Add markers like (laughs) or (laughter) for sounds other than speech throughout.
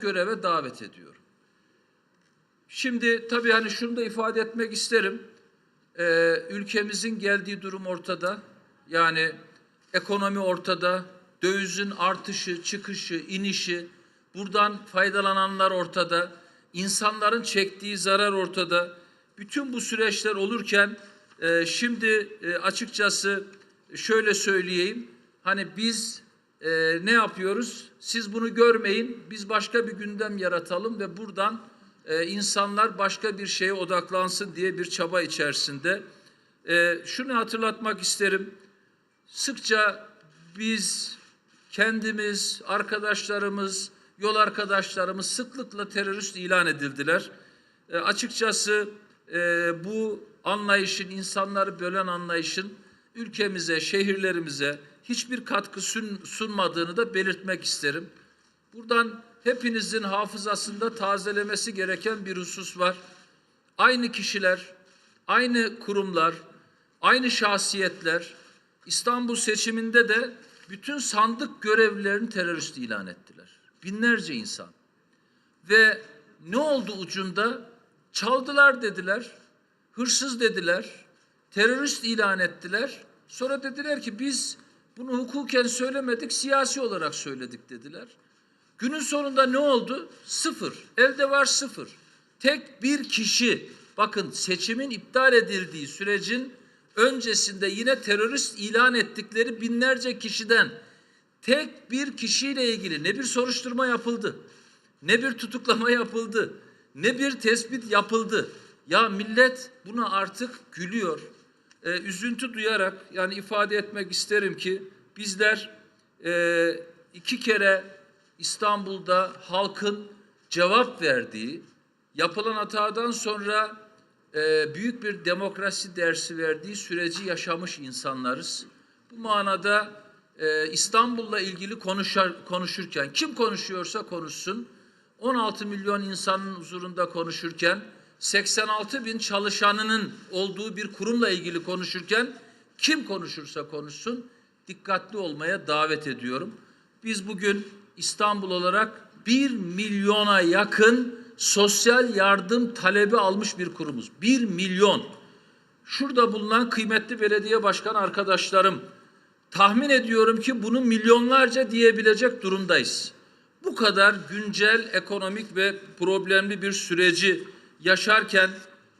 göreve davet ediyorum. Şimdi tabii hani şunu da ifade etmek isterim. Ee, ülkemizin geldiği durum ortada. Yani ekonomi ortada, dövizin artışı, çıkışı, inişi, buradan faydalananlar ortada, insanların çektiği zarar ortada. Bütün bu süreçler olurken e, şimdi e, açıkçası şöyle söyleyeyim. Hani biz e, ne yapıyoruz? Siz bunu görmeyin, biz başka bir gündem yaratalım ve buradan e, insanlar başka bir şeye odaklansın diye bir çaba içerisinde. E, şunu hatırlatmak isterim. Sıkça biz kendimiz, arkadaşlarımız, yol arkadaşlarımız sıklıkla terörist ilan edildiler. E, açıkçası e, bu anlayışın, insanları bölen anlayışın ülkemize, şehirlerimize hiçbir katkı sun- sunmadığını da belirtmek isterim. Buradan hepinizin hafızasında tazelemesi gereken bir husus var. Aynı kişiler, aynı kurumlar, aynı şahsiyetler İstanbul seçiminde de bütün sandık görevlilerini terörist ilan ettiler. Binlerce insan. Ve ne oldu ucunda? Çaldılar dediler, hırsız dediler, terörist ilan ettiler. Sonra dediler ki biz bunu hukuken söylemedik, siyasi olarak söyledik dediler. Günün sonunda ne oldu? Sıfır. Elde var sıfır. Tek bir kişi, bakın seçimin iptal edildiği sürecin öncesinde yine terörist ilan ettikleri binlerce kişiden tek bir kişiyle ilgili ne bir soruşturma yapıldı, ne bir tutuklama yapıldı, ne bir tespit yapıldı. Ya millet buna artık gülüyor. Ee, üzüntü duyarak yani ifade etmek isterim ki bizler e, iki kere İstanbul'da halkın cevap verdiği, yapılan hatadan sonra e, büyük bir demokrasi dersi verdiği süreci yaşamış insanlarız. Bu manada e, İstanbul'la ilgili konuşar, konuşurken kim konuşuyorsa konuşsun, 16 milyon insanın huzurunda konuşurken, 86 bin çalışanının olduğu bir kurumla ilgili konuşurken kim konuşursa konuşsun dikkatli olmaya davet ediyorum. Biz bugün İstanbul olarak 1 milyona yakın sosyal yardım talebi almış bir kurumuz. 1 milyon. Şurada bulunan kıymetli belediye başkan arkadaşlarım tahmin ediyorum ki bunu milyonlarca diyebilecek durumdayız. Bu kadar güncel ekonomik ve problemli bir süreci yaşarken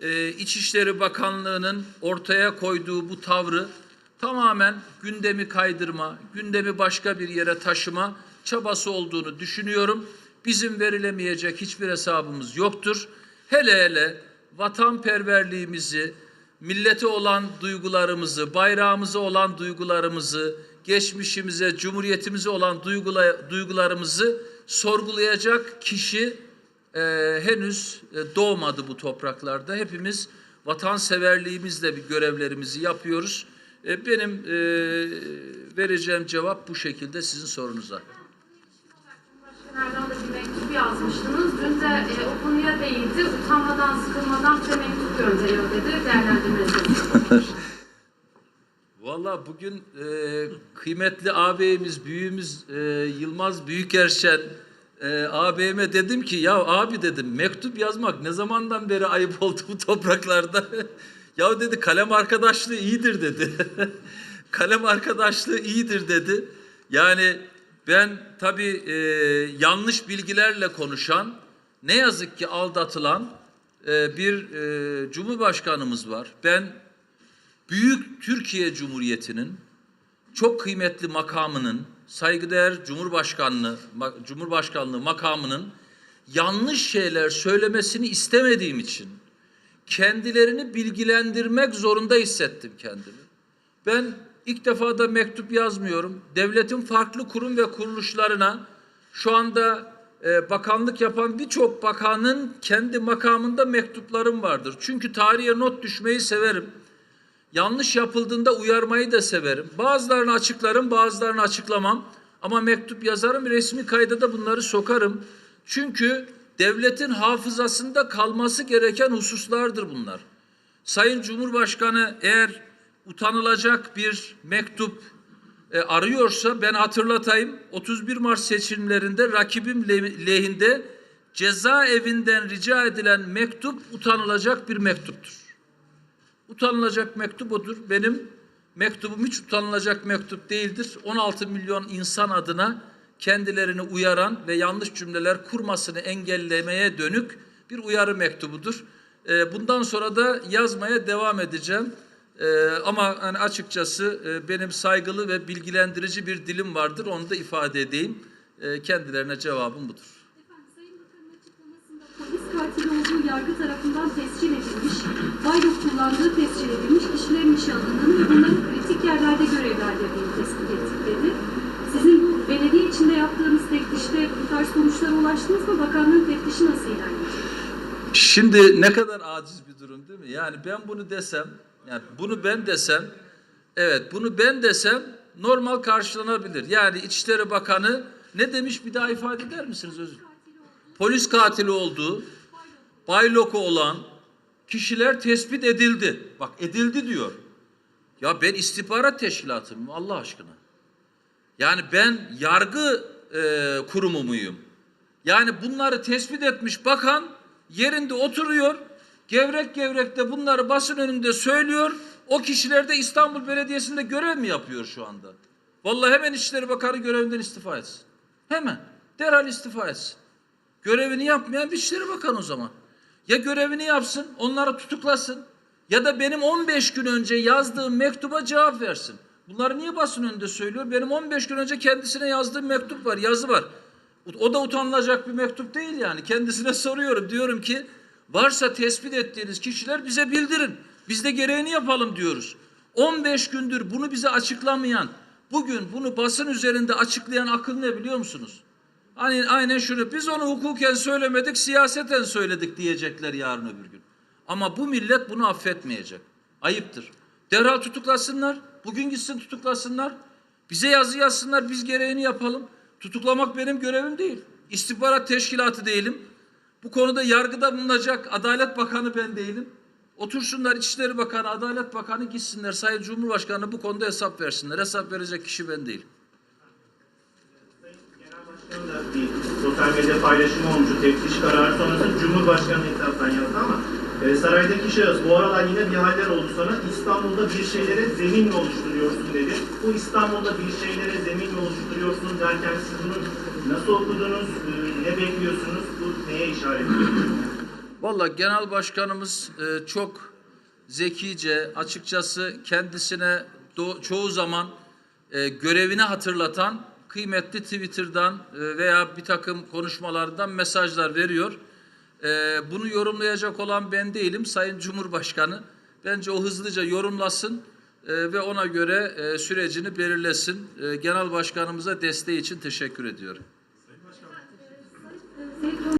e, İçişleri Bakanlığı'nın ortaya koyduğu bu tavrı tamamen gündemi kaydırma, gündemi başka bir yere taşıma çabası olduğunu düşünüyorum. Bizim verilemeyecek hiçbir hesabımız yoktur. Hele hele vatanperverliğimizi, millete olan duygularımızı, bayrağımıza olan duygularımızı, geçmişimize, cumhuriyetimize olan duygula- duygularımızı sorgulayacak kişi e, henüz e, doğmadı bu topraklarda. Hepimiz vatanseverliğimizle bir görevlerimizi yapıyoruz. E, benim e, vereceğim cevap bu şekilde sizin sorunuza. Da bir mektup yazmıştınız. Dün de e, o konuya değindi. Utanmadan, sıkılmadan bize mektup gönderiyor dedi. Değerlendirmenizi (laughs) Valla bugün e, kıymetli ağabeyimiz, büyüğümüz e, Yılmaz Büyükerşen e, ağabeyime dedim ki ya abi dedim mektup yazmak ne zamandan beri ayıp oldu bu topraklarda. (laughs) ya dedi kalem arkadaşlığı iyidir dedi. (laughs) kalem arkadaşlığı iyidir dedi. Yani ben tabii e, yanlış bilgilerle konuşan, ne yazık ki aldatılan e, bir e, cumhurbaşkanımız var. Ben Büyük Türkiye Cumhuriyeti'nin çok kıymetli makamının, saygıdeğer Cumhurbaşkanlığı, Cumhurbaşkanlığı makamının yanlış şeyler söylemesini istemediğim için kendilerini bilgilendirmek zorunda hissettim kendimi. Ben ilk defa da mektup yazmıyorum. Devletin farklı kurum ve kuruluşlarına şu anda e, bakanlık yapan birçok bakanın kendi makamında mektuplarım vardır. Çünkü tarihe not düşmeyi severim. Yanlış yapıldığında uyarmayı da severim. Bazılarını açıklarım, bazılarını açıklamam. Ama mektup yazarım, resmi kayda da bunları sokarım. Çünkü devletin hafızasında kalması gereken hususlardır bunlar. Sayın Cumhurbaşkanı eğer utanılacak bir mektup e, arıyorsa ben hatırlatayım. 31 Mart seçimlerinde rakibim le- lehinde cezaevinden rica edilen mektup utanılacak bir mektuptur. Utanılacak mektup odur. Benim mektubum hiç utanılacak mektup değildir. 16 milyon insan adına kendilerini uyaran ve yanlış cümleler kurmasını engellemeye dönük bir uyarı mektubudur. Ee, bundan sonra da yazmaya devam edeceğim. Ee, ama hani açıkçası e, benim saygılı ve bilgilendirici bir dilim vardır. Onu da ifade edeyim. Ee, kendilerine cevabım budur. Efendim, Sayın Bakan'ın açıklamasında polis katili olduğu yargı tarafından tescil edilmiş, baylok kullandığı tescil edilmiş kişilerin alındığını ve bunların kritik yerlerde görevlendirdiğini tespit ettik dedi. Sizin belediye içinde yaptığınız teftişte bu tarz sonuçlara ulaştınız mı? Bakanlığın teftişi nasıl ilerleyecek? Şimdi ne kadar aciz bir durum değil mi? Yani ben bunu desem, yani bunu ben desem, evet bunu ben desem normal karşılanabilir. Yani İçişleri Bakanı ne demiş bir daha ifade eder misiniz özür? Polis katili olduğu, bayloku olan kişiler tespit edildi. Bak edildi diyor. Ya ben istihbarat teşkilatıyım Allah aşkına. Yani ben yargı e, kurumu muyum? Yani bunları tespit etmiş bakan yerinde oturuyor. Gevrek gevrek de bunları basın önünde söylüyor. O kişiler de İstanbul Belediyesi'nde görev mi yapıyor şu anda? Vallahi hemen İçişleri Bakanı görevinden istifa etsin. Hemen. Derhal istifa etsin. Görevini yapmayan bir İçişleri Bakanı o zaman. Ya görevini yapsın, onları tutuklasın ya da benim 15 gün önce yazdığım mektuba cevap versin. Bunları niye basın önünde söylüyor? Benim 15 gün önce kendisine yazdığım mektup var, yazı var. O da utanılacak bir mektup değil yani. Kendisine (laughs) soruyorum. Diyorum ki varsa tespit ettiğiniz kişiler bize bildirin. Biz de gereğini yapalım diyoruz. 15 gündür bunu bize açıklamayan, bugün bunu basın üzerinde açıklayan akıl ne biliyor musunuz? Hani aynen şunu biz onu hukuken söylemedik, siyaseten söyledik diyecekler yarın öbür gün. Ama bu millet bunu affetmeyecek. Ayıptır. Derhal tutuklasınlar. Bugün gitsin tutuklasınlar. Bize yazı yazsınlar, biz gereğini yapalım. Tutuklamak benim görevim değil. İstihbarat teşkilatı değilim. Bu konuda yargıda bulunacak Adalet Bakanı ben değilim. Otursunlar İçişleri Bakanı, Adalet Bakanı gitsinler. Sayın Cumhurbaşkanı bu konuda hesap versinler. Hesap verecek kişi ben değilim. Bir sosyal medya paylaşımı olmuştu. Teftiş kararı sonrası Cumhurbaşkanı hesaptan yazdı ama e, saraydaki şahıs bu aralar yine bir haller oldu sonra İstanbul'da bir şeylere zemin mi oluşturuyorsun dedi. Bu İstanbul'da bir şeylere zemin mi oluşturuyorsun derken siz bunu nasıl okudunuz, e, ne bekliyorsunuz, bu neye işaret ediyor? Vallahi genel başkanımız e, çok zekice, açıkçası kendisine do- çoğu zaman e, görevini hatırlatan kıymetli Twitter'dan e, veya bir takım konuşmalardan mesajlar veriyor. E, bunu yorumlayacak olan ben değilim, Sayın Cumhurbaşkanı. Bence o hızlıca yorumlasın e, ve ona göre sürecini belirlesin. Genel Başkanımıza desteği için teşekkür ediyorum.